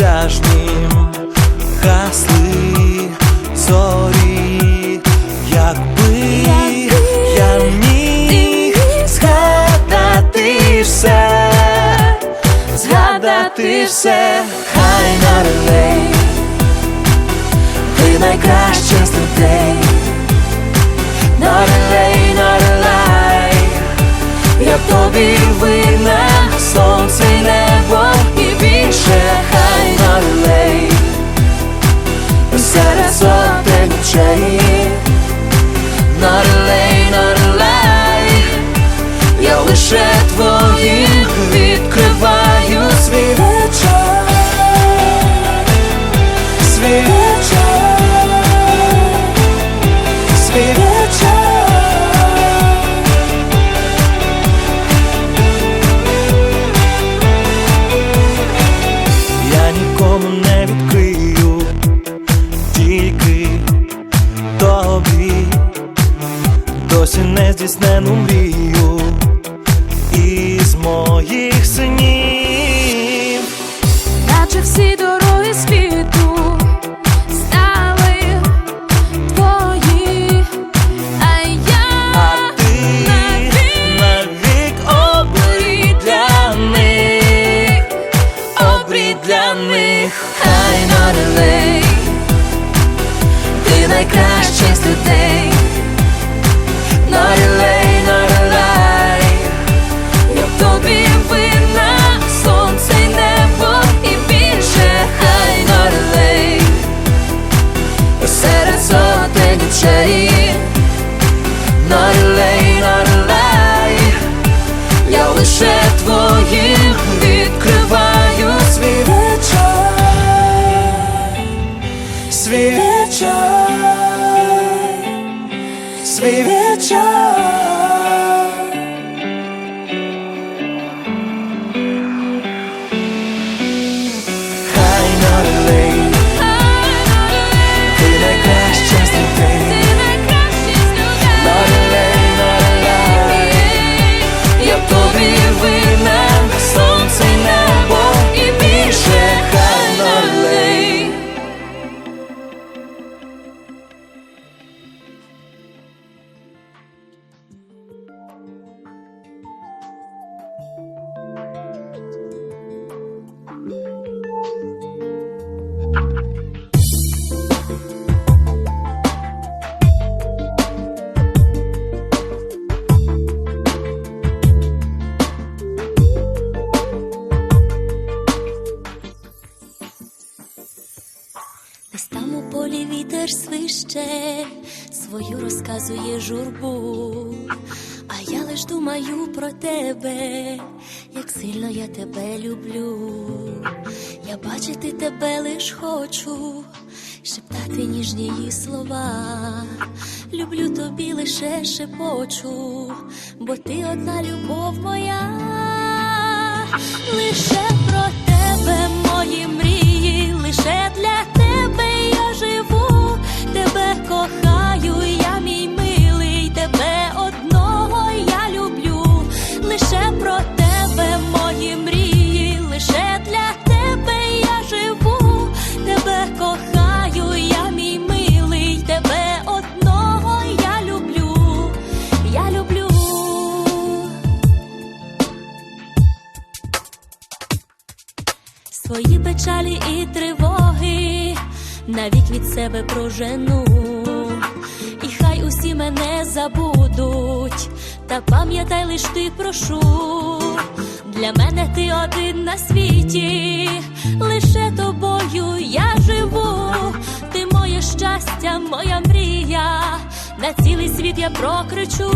неосяжнім гасли. Зорі, якби я міг згадати все, згадати все, хай нарелей, ти найкраща з людей, нарелей, нарелей, я тобі винна, досі не здійснену мрію із моїх синів. наче всі дороги світу стали твої, а я А ти навік обрій для них, обрій для них, хай налей, ти найкраща з людей, love. Десь там у полі вітер свище, свою розказує журбу, а я лиш думаю про тебе, як сильно я тебе люблю. Я бачити тебе лиш хочу, шептати ніжні її слова. Люблю тобі лише шепочу, бо ти одна любов моя, лише про тебе Свої печалі і тривоги навік від себе прожену, і хай усі мене забудуть, та пам'ятай лиш ти прошу. Для мене ти один на світі, лише тобою я живу, ти моє щастя, моя мрія, на цілий світ я прокричу,